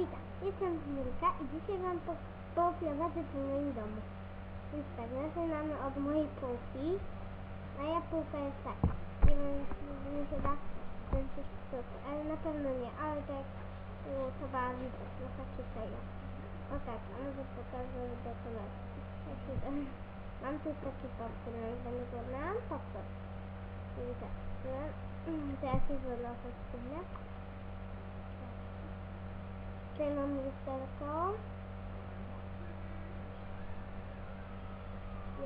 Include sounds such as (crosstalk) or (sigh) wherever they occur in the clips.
Witam, jestem Milka i dzisiaj wam po, pooprowadzę po moim domu. Więc tak, zaczynamy od mojej półki. Moja półka jest taka. Nie wiem, czy się da ten coś psuć, ale na pewno nie, ale tak u, chyba widać, no takie tego. O tak, a może pokażę dekoracji. Taki, (laughs) Mam tu taki popcorn, będę go miałam popcorn. Czyli tak, teraz jest wylosować chwilę. Tutaj mam lusterko.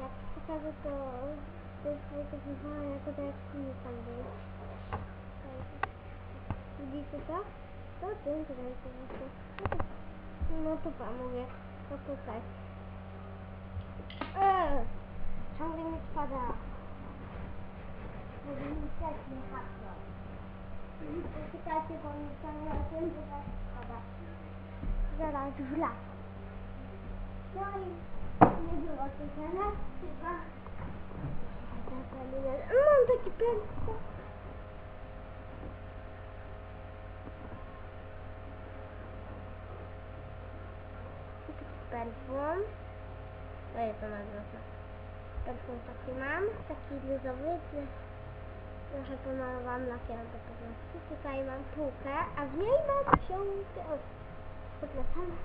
Jak pokażę to to jest wygląda jako tak jak filmik tam był. Widzicie to? To tym tutaj po prostu. No to pan mówię. To tutaj. Eee! Ciągle mi spada. Żeby mi też nie hasło. Poczekajcie, bo mi ciągle tym tutaj spada. Zaraz w las. No i nie było to zaraz, chyba. Mam taki pędzel. Perfum. To jest to nazwa. Perfum taki mam, taki luzowy. Trochę pomalowałam lakierem do pewności. Tutaj mam półkę, a w niej mam książkę. O, przepraszam.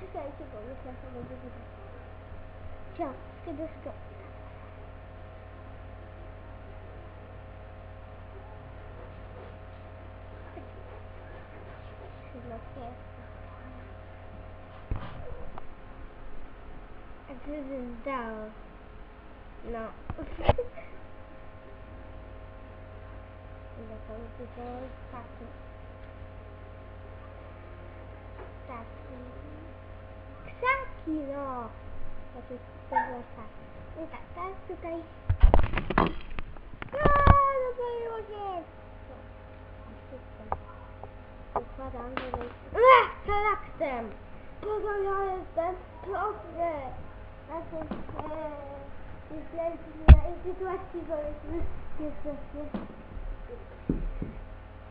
Czekajcie, bo myślę, że będzie widać. Książkę do szkoły. A co bym dał? No. Ile to dużo Taki. Krzaki, no. To jest tego tak. I tak, teraz tutaj. Aaa, zapaliło się. Układam dalej. Ech, charakterem. Boże, ja jestem prosty. Znaczy, e, w sytuacji, bo jest jesteśmy.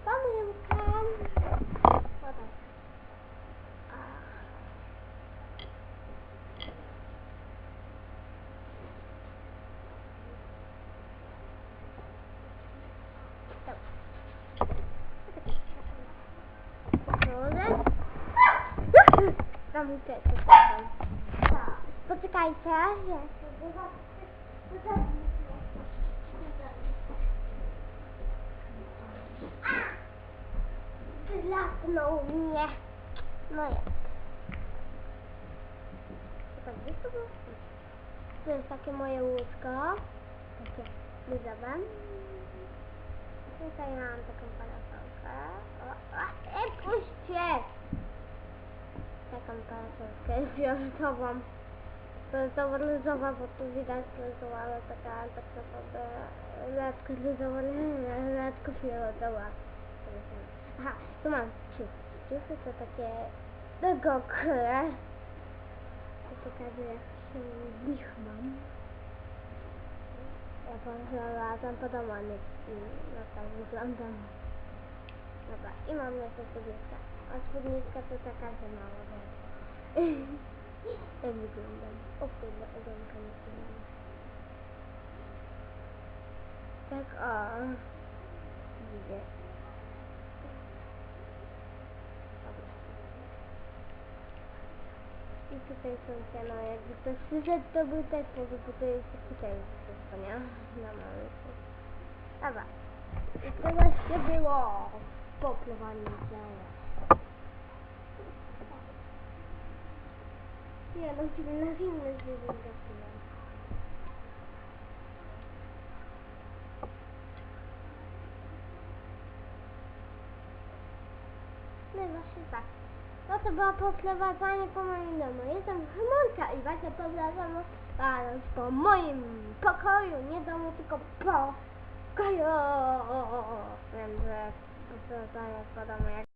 Pomyłka. O tak. Tam uciekł. Poczekajcie, ja sobie Zlasnął mnie. No jest. Tak, gdzie to było? To jest takie moje łóżko. Takie luzowe. Tutaj mam taką parasolkę. O, o, e, puśćcie! Taką fioletową. Jest dobra luzowa, bo tu widać luzowa, ale taka tak naprawdę letko luzowa, letko fioletowa. Aha, tu mam ciuchy. Ciuchy to takie do gokle. To pokazuję, że w nich mam. Ja poszłam po domu, a nie no tak wyglądam. Dobra, i mam jeszcze spódnicę. A spódnicka to taka, że mało Jak (laughs) wyglądam? O kurde, ogonka nie wygląda. Tak, o. Widzę. I tutaj są te, no jakby ktoś przyszedł, to był też może, to jest tutaj wszystko, nie? Na mały. Dobra. I to właśnie było poplowanie ciała. Nie, no ciebie na filmy zwyciężyłem. No właśnie tak. No to było poprowadzanie po moim domu. Jestem Chmurka i właśnie was po moim pokoju. Nie domu, tylko pokoju. Wiem, że poprowadzanie po domu jak